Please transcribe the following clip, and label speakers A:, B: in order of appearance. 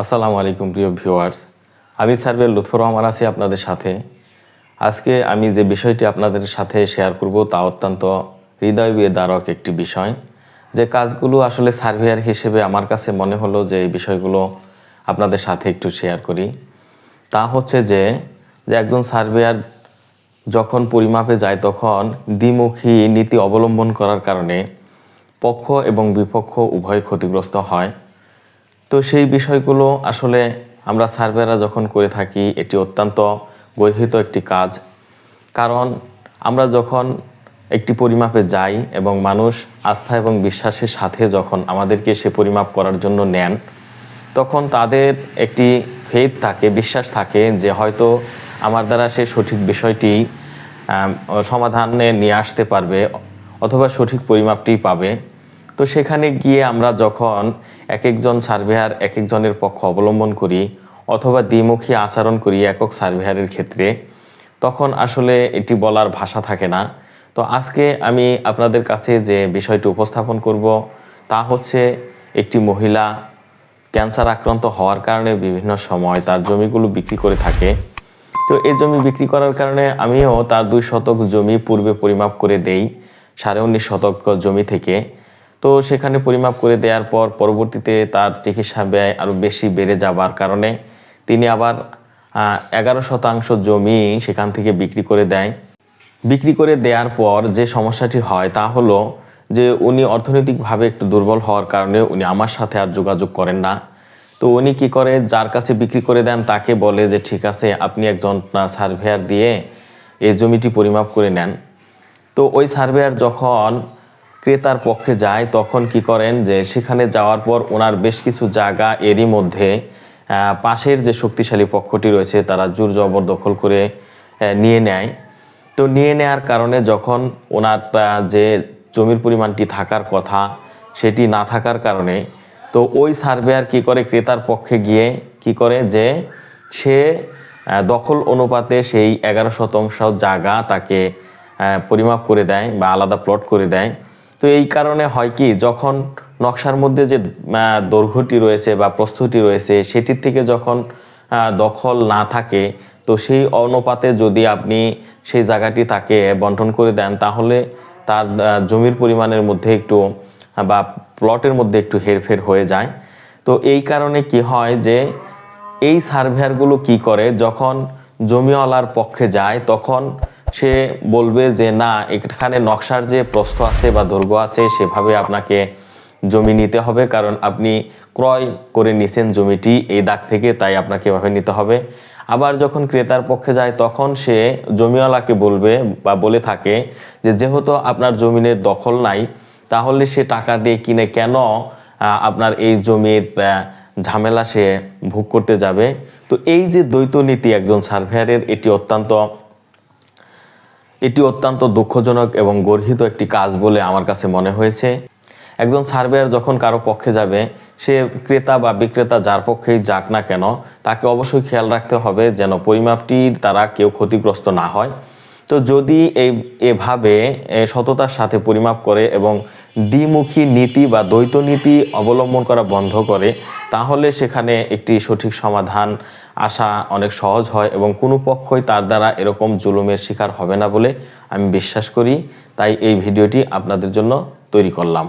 A: আসসালামু আলাইকুম, প্রিয় ভিউয়ার্স। আমি সার্ভে লুৎফর রহমান আছি আপনাদের সাথে। আজকে আমি যে বিষয়টি আপনাদের সাথে শেয়ার করব তা অত্যন্ত হৃদয় বিদারক একটি বিষয়। যে কাজগুলো আসলে সার্ভেয়ার হিসেবে আমার কাছে মনে হলো যে এই বিষয়গুলো আপনাদের সাথে একটু শেয়ার করি। তা হচ্ছে যে যে একজন সার্ভেয়ার যখন পরিমাপে যায় তখন দ্বিমুখী নীতি অবলম্বন করার কারণে পক্ষ এবং বিপক্ষ উভয় ক্ষতিগ্রস্ত হয়। তো সেই বিষয়গুলো আসলে আমরা সার্ভেরা যখন করে থাকি, এটি অত্যন্ত গর্হিত একটি কাজ। কারণ আমরা যখন একটি পরিমাপে যাই এবং মানুষ আস্থা এবং বিশ্বাসের সাথে যখন আমাদেরকে সে পরিমাপ করার জন্য নেন, তখন তাদের একটি ফেথ থাকে, বিশ্বাস থাকে যে হয়তো আমার দ্বারা সে সঠিক বিষয়টি সমাধানে নিয়ে আসতে পারবে অথবা সঠিক পরিমাপটি পাবে। তো সেখানে গিয়ে আমরা যখন এক একজন সার্ভেয়ার এক একজনের পক্ষ অবলম্বন করি অথবা দ্বিমুখী আচরণ করি একক সার্ভেয়ারের ক্ষেত্রে, তখন আসলে এটি বলার ভাষা থাকে না। তো আজকে আমি আপনাদের কাছে যে বিষয়টি উপস্থাপন করব তা হচ্ছে একটি মহিলা ক্যান্সার আক্রান্ত হওয়ার কারণে বিভিন্ন সময় তার জমিগুলো বিক্রি করে থাকে। তো এই জমি বিক্রি করার কারণে আমিও তার দুই শতক জমি পূর্বে পরিমাপ করে দেই, সাড়ে উনিশ শতক জমি থেকে। তো সেখানে পরিমাপ করে দেওয়ার পর পরবর্তীতে তার চিকিৎসা ব্যয় আরও বেশি বেড়ে যাবার কারণে তিনি আবার এগারো শতাংশ জমি সেখান থেকে বিক্রি করে দেয়। বিক্রি করে দেওয়ার পর যে সমস্যাটি হয় তা হলো যে উনি অর্থনৈতিকভাবে একটু দুর্বল হওয়ার কারণে উনি আমার সাথে আর যোগাযোগ করেন না। তো উনি কি করে যার কাছে বিক্রি করে দেন তাকে বলে যে, ঠিক আছে, আপনি একজন সার্ভেয়ার দিয়ে এই জমিটি পরিমাপ করে নেন। তো ওই সার্ভেয়ার যখন ক্রেতার পক্ষে যায়, তখন কি করেন যে সেখানে যাওয়ার পর ওনার বেশ কিছু জায়গা এরই মধ্যে পাশের যে শক্তিশালী পক্ষটি রয়েছে তারা জোর জবরদখল করে নিয়ে নেয়। তো নিয়ে নেয়ার কারণে যখন ওনার যে জমির পরিমাণটি থাকার কথা সেটি না থাকার কারণে, তো ওই সার্ভেয়ার কি করে ক্রেতার পক্ষে গিয়ে কি করে যে সে দখল অনুপাতে সেই এগারো শতাংশ জায়গা তাকে পরিমাপ করে দেয় বা আলাদা প্লট করে দেয়। তো এই কারণে হয় কি, যখন নকশার মধ্যে যে দৈর্ঘ্যটি রয়েছে বা প্রস্থটি রয়েছে, সেটির থেকে যখন দখল না থাকে, তো সেই অনুপাতে যদি আপনি সেই জায়গাটি তাকে বন্টন করে দেন, তাহলে তার জমির পরিমাণের মধ্যে একটু, বা প্লটের মধ্যে একটু হেরফের হয়ে যায়। তো এই কারণে কি হয় যে, এই সার্ভেয়ারগুলো কি করে, যখন জমিওয়ালার পক্ষে যায়, তখন সে বলবে যে, না, এখানে নকশার যে প্রস্থ আছে বা দৈর্ঘ্য আছে, সেভাবে আপনাকে জমি নিতে হবে। কারণ আপনি ক্রয় করে নিছেন জমিটি এই দাগ থেকে, তাই আপনাকে এভাবে নিতে হবে। আবার যখন ক্রেতার পক্ষে যায়, তখন সে জমিওয়ালাকে বলবে বা বলে থাকে যে, যেহেতু আপনার জমিনের দখল নাই, তাহলে সে টাকা দিয়ে কিনে কেন আপনার এই জমির ঝামেলা সে ভোগ করতে যাবে? তো এই যে দ্বৈত নীতি একজন সার্ভেয়ারের, এটি অত্যন্ত এটি অত্যন্ত দুঃখজনক এবং গর্হিত একটি কাজ বলে আমার কাছে মনে হয়েছে। একজন সার্ভেয়ার যখন কারও পক্ষে যাবে, সে ক্রেতা বা বিক্রেতা যার পক্ষেই যাক না কেন, তাকে অবশ্যই খেয়াল রাখতে হবে যেন পরিমাপটির তারা কেউ ক্ষতিগ্রস্ত না হয়। তো যদি এই, এভাবে সততার সাথে পরিমাপ করে এবং দ্বিমুখী নীতি বা দ্বৈত নীতি অবলম্বন করা বন্ধ করে, তাহলে সেখানে একটি সঠিক সমাধান আসা অনেক সহজ হয় এবং কোনো পক্ষই তার দ্বারা এরকম জুলুমের শিকার হবে না বলে আমি বিশ্বাস করি। তাই এই ভিডিওটি আপনাদের জন্য তৈরি করলাম।